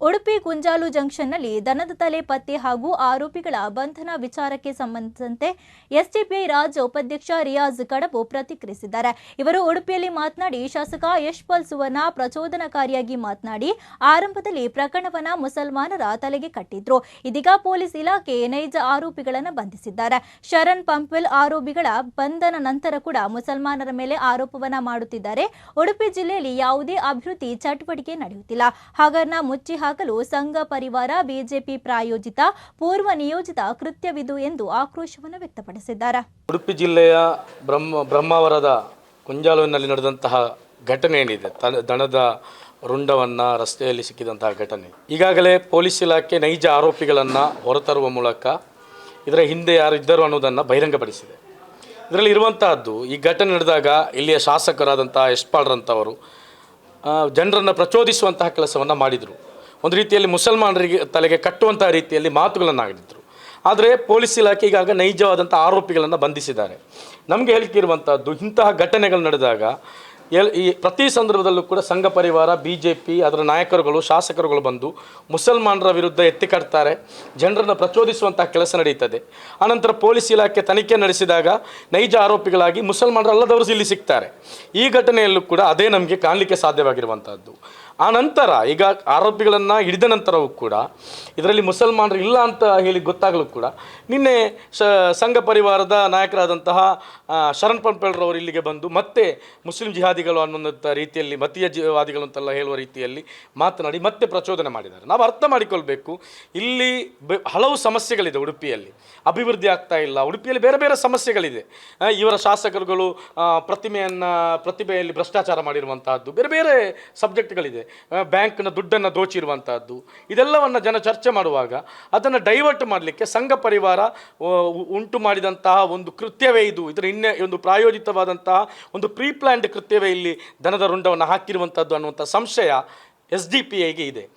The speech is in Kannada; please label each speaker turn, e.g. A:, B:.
A: ಉಡುಪಿ ಗುಂಜಾಲು ಜಂಕ್ಷನ್ನಲ್ಲಿ ದನದ ತಲೆ ಪತ್ತೆ ಹಾಗೂ ಆರೋಪಿಗಳ ಬಂಧನ ವಿಚಾರಕ್ಕೆ ಸಂಬಂಧಿಸಿದಂತೆ ಎಸ್ಡಿಪಿಐ ರಾಜ್ಯ ಉಪಾಧ್ಯಕ್ಷ ರಿಯಾಜ್ ಕಡಬು ಪ್ರತಿಕ್ರಿಯಿಸಿದ್ದಾರೆ. ಇವರು ಉಡುಪಿಯಲ್ಲಿ ಮಾತನಾಡಿ, ಶಾಸಕ ಯಶ್ಪಾಲ್ ಸುವರ್ಣ ಪ್ರಚೋದನಕಾರಿಯಾಗಿ ಮಾತನಾಡಿ, ಆರಂಭದಲ್ಲಿ ಪ್ರಕರಣವನ್ನ ಮುಸಲ್ಮಾನರ ತಲೆಗೆ ಕಟ್ಟಿದ್ರು. ಇದೀಗ ಪೊಲೀಸ್ ಇಲಾಖೆ ನೈಜ ಆರೋಪಿಗಳನ್ನು ಬಂಧಿಸಿದ್ದಾರೆ. ಶರಣ್ ಪಂಪ್ವೆಲ್ ಆರೋಪಿಗಳ ಬಂಧನ ನಂತರ ಕೂಡ ಮುಸಲ್ಮಾನರ ಮೇಲೆ ಆರೋಪವನ್ನ ಮಾಡುತ್ತಿದ್ದಾರೆ. ಉಡುಪಿ ಜಿಲ್ಲೆಯಲ್ಲಿ ಯಾವುದೇ ಅಭಿವೃದ್ಧಿ ಚಟುವಟಿಕೆ ನಡೆಯುತ್ತಿಲ್ಲ. ಹಗರಣ ಮುಚ್ಚಿ ಹಾಕಲು ಸಂಘ ಪರಿವಾರ, ಬಿಜೆಪಿ ಪ್ರಾಯೋಜಿತ ಪೂರ್ವ ನಿಯೋಜಿತ ಕೃತ್ಯವಿದು ಎಂದು ಆಕ್ರೋಶವನ್ನು ವ್ಯಕ್ತಪಡಿಸಿದ್ದಾರೆ.
B: ಉಡುಪಿ ಜಿಲ್ಲೆಯ ಬ್ರಹ್ಮ, ಬ್ರಹ್ಮಾವರದ ಕುಂಜಾಲುವಿನಲ್ಲಿ ನಡೆದಂತಹ ಘಟನೆ ಏನಿದೆ? ದಣದ ರುಂಡವನ್ನು ರಸ್ತೆಯಲ್ಲಿ ಸಿಕ್ಕಿದಂತಹ ಘಟನೆ. ಈಗಾಗಲೇ ಪೊಲೀಸ್ ಇಲಾಖೆ ನೈಜ ಆರೋಪಿಗಳನ್ನು ಹೊರತರುವ ಮೂಲಕ ಇದರ ಹಿಂದೆ ಯಾರು ಇದ್ದರು ಅನ್ನೋದನ್ನು ಬಹಿರಂಗಪಡಿಸಿದೆ. ಇದರಲ್ಲಿ ಇರುವಂತಹದ್ದು, ಈ ಘಟನೆ ನಡೆದಾಗ ಇಲ್ಲಿಯ ಶಾಸಕರಾದಂತಹ ಯಶ್ಪಾಳ್ರಂಥವರು ಜನರನ್ನು ಪ್ರಚೋದಿಸುವಂತಹ ಕೆಲಸವನ್ನು ಮಾಡಿದರು. ಒಂದು ರೀತಿಯಲ್ಲಿ ಮುಸಲ್ಮಾನರಿಗೆ ತಲೆಗೆ ಕಟ್ಟುವಂಥ ರೀತಿಯಲ್ಲಿ ಮಾತುಗಳನ್ನು ಆಗಿದ್ದರು ಆದರೆ ಪೊಲೀಸ್ ಇಲಾಖೆ ಈಗಾಗ ನೈಜವಾದಂಥ ಆರೋಪಿಗಳನ್ನು ಬಂಧಿಸಿದ್ದಾರೆ. ನಮಗೆ ಹೇಳ್ತಿರುವಂಥದ್ದು ಇಂತಹ ಘಟನೆಗಳು ನಡೆದಾಗ ಎಲ್ ಈ ಪ್ರತಿ ಸಂದರ್ಭದಲ್ಲೂ ಕೂಡ ಸಂಘ ಪರಿವಾರ ಬಿ ಜೆ ಪಿ ಅದರ ನಾಯಕರುಗಳು, ಶಾಸಕರುಗಳು ಬಂದು ಮುಸಲ್ಮಾನರ ವಿರುದ್ಧ ಎತ್ತಿ ಕಟ್ತಾರೆ, ಜನರನ್ನು ಪ್ರಚೋದಿಸುವಂತಹ ಕೆಲಸ ನಡೆಯುತ್ತದೆ ಆನಂತರ ಪೊಲೀಸ್ ಇಲಾಖೆ ತನಿಖೆ ನಡೆಸಿದಾಗ ನೈಜ ಆರೋಪಿಗಳಾಗಿ ಮುಸಲ್ಮಾನರು ಅಲ್ಲದವರು ಇಲ್ಲಿ ಸಿಗ್ತಾರೆ. ಈ ಘಟನೆಯಲ್ಲೂ ಕೂಡ ಅದೇ ನಮಗೆ ಕಾಣಲಿಕ್ಕೆ ಸಾಧ್ಯವಾಗಿರುವಂಥದ್ದು ಆ ನಂತರ ಈಗ ಆರೋಪಿಗಳನ್ನು ಹಿಡಿದ ನಂತರವೂ ಕೂಡ, ಇದರಲ್ಲಿ ಮುಸಲ್ಮಾನರು ಇಲ್ಲ ಅಂತ ಹೇಳಿ ಗೊತ್ತಾಗಲೂ ಕೂಡ, ನಿನ್ನೆ ಶ ಸಂಘ ಪರಿವಾರದ ನಾಯಕರಾದಂತಹ ಶರಣ್ ಪಂಪೇಳ್ರವರು ಇಲ್ಲಿಗೆ ಬಂದು ಮತ್ತೆ ಮುಸ್ಲಿಂ ಜಿಹಾದಿಗಳು ಅನ್ನುವಂಥ ರೀತಿಯಲ್ಲಿ, ಮತೀಯ ಜಿಹಾದಿಗಳು ಅಂತೆಲ್ಲ ಹೇಳುವ ರೀತಿಯಲ್ಲಿ ಮಾತನಾಡಿ ಮತ್ತೆ ಪ್ರಚೋದನೆ ಮಾಡಿದ್ದಾರೆ. ನಾವು ಅರ್ಥ ಮಾಡಿಕೊಳ್ಬೇಕು, ಇಲ್ಲಿ ಹಲವು ಸಮಸ್ಯೆಗಳಿದೆ ಉಡುಪಿಯಲ್ಲಿ. ಅಭಿವೃದ್ಧಿ ಆಗ್ತಾ ಇಲ್ಲ, ಉಡುಪಿಯಲ್ಲಿ ಬೇರೆ ಬೇರೆ ಸಮಸ್ಯೆಗಳಿದೆ. ಇವರ ಶಾಸಕರುಗಳು ಪ್ರತಿಮೆಯನ್ನು, ಪ್ರತಿಭೆಯಲ್ಲಿ ಭ್ರಷ್ಟಾಚಾರ ಮಾಡಿರುವಂತಹದ್ದು, ಬೇರೆ ಬೇರೆ ಸಬ್ಜೆಕ್ಟ್ಗಳಿದೆ. ಬ್ಯಾಂಕ್ನ ದುಡ್ಡನ್ನು ದೋಚಿರುವಂಥದ್ದು ಇದೆಲ್ಲವನ್ನು ಜನ ಚರ್ಚೆ ಮಾಡುವಾಗ ಅದನ್ನು ಡೈವರ್ಟ್ ಮಾಡಲಿಕ್ಕೆ ಸಂಘ ಪರಿವಾರ ಉಂಟು ಮಾಡಿದಂತಹ ಒಂದು ಕೃತ್ಯವೇ ಇದು. ಇದರ ಇನ್ನೇ ಒಂದು ಪ್ರಾಯೋಜಿತವಾದಂತಹ ಒಂದು ಪ್ರೀ ಪ್ಲ್ಯಾಂಡ್ ಕೃತ್ಯವೇ ಇಲ್ಲಿ ದನದ ರುಂಡವನ್ನು ಹಾಕಿರುವಂಥದ್ದು ಅನ್ನುವಂಥ ಸಂಶಯ ಎಸ್ ಡಿ ಪಿ ಐಗೆ ಇದೆ.